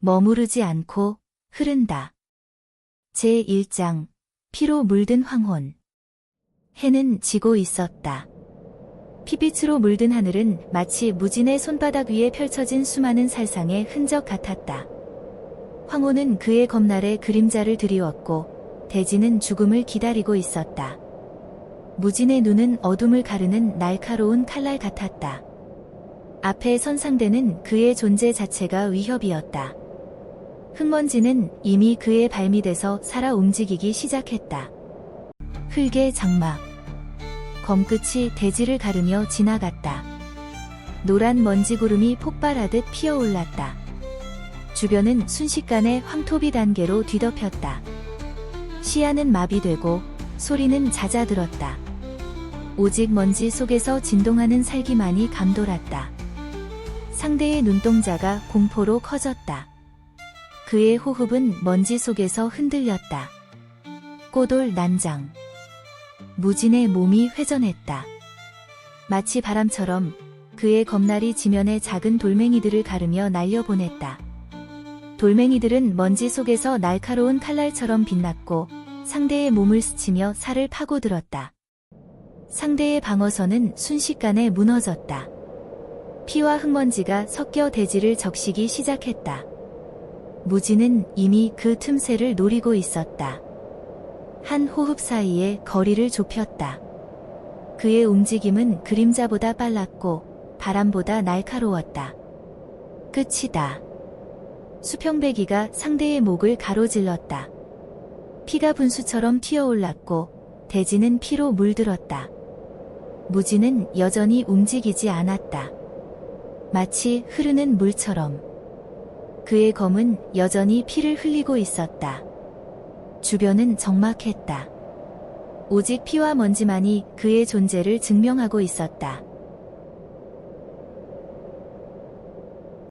머무르지 않고 흐른다. 제1장 피로 물든 황혼 해는 지고 있었다. 피빛으로 물든 하늘은 마치 무진의 손바닥 위에 펼쳐진 수많은 살상의 흔적 같았다. 황혼은 그의 검날에 그림자를 드리웠고 대지는 죽음을 기다리고 있었다. 무진의 눈은 어둠을 가르는 날카로운 칼날 같았다. 앞에 선 상대는 그의 존재 자체가 위협이었다. 흙먼지는 이미 그의 발밑에서 살아 움직이기 시작했다. 흙의 장막. 검끝이 대지를 가르며 지나갔다. 노란 먼지 구름이 폭발하듯 피어올랐다. 주변은 순식간에 황토비 단계로 뒤덮였다. 시야는 마비되고 소리는 잦아들었다. 오직 먼지 속에서 진동하는 살기만이 감돌았다. 상대의 눈동자가 공포로 커졌다. 그의 호흡은 먼지 속에서 흔들렸다. 꼬돌 난장. 무진의 몸이 회전했다. 마치 바람처럼 그의 검날이 지면의 작은 돌멩이들을 가르며 날려보냈다. 돌멩이들은 먼지 속에서 날카로운 칼날처럼 빛났고 상대의 몸을 스치며 살을 파고들었다. 상대의 방어선은 순식간에 무너졌다. 피와 흙먼지가 섞여 대지를 적시기 시작했다. 무지는 이미 그 틈새를 노리고 있었다. 한 호흡 사이에 거리를 좁혔다. 그의 움직임은 그림자보다 빨랐고 바람보다 날카로웠다. 끝이다. 수평배기가 상대의 목을 가로질렀다. 피가 분수처럼 튀어올랐고 대지는 피로 물들었다. 무지는 여전히 움직이지 않았다. 마치 흐르는 물처럼. 그의 검은 여전히 피를 흘리고 있었다. 주변은 적막했다. 오직 피와 먼지만이 그의 존재를 증명하고 있었다.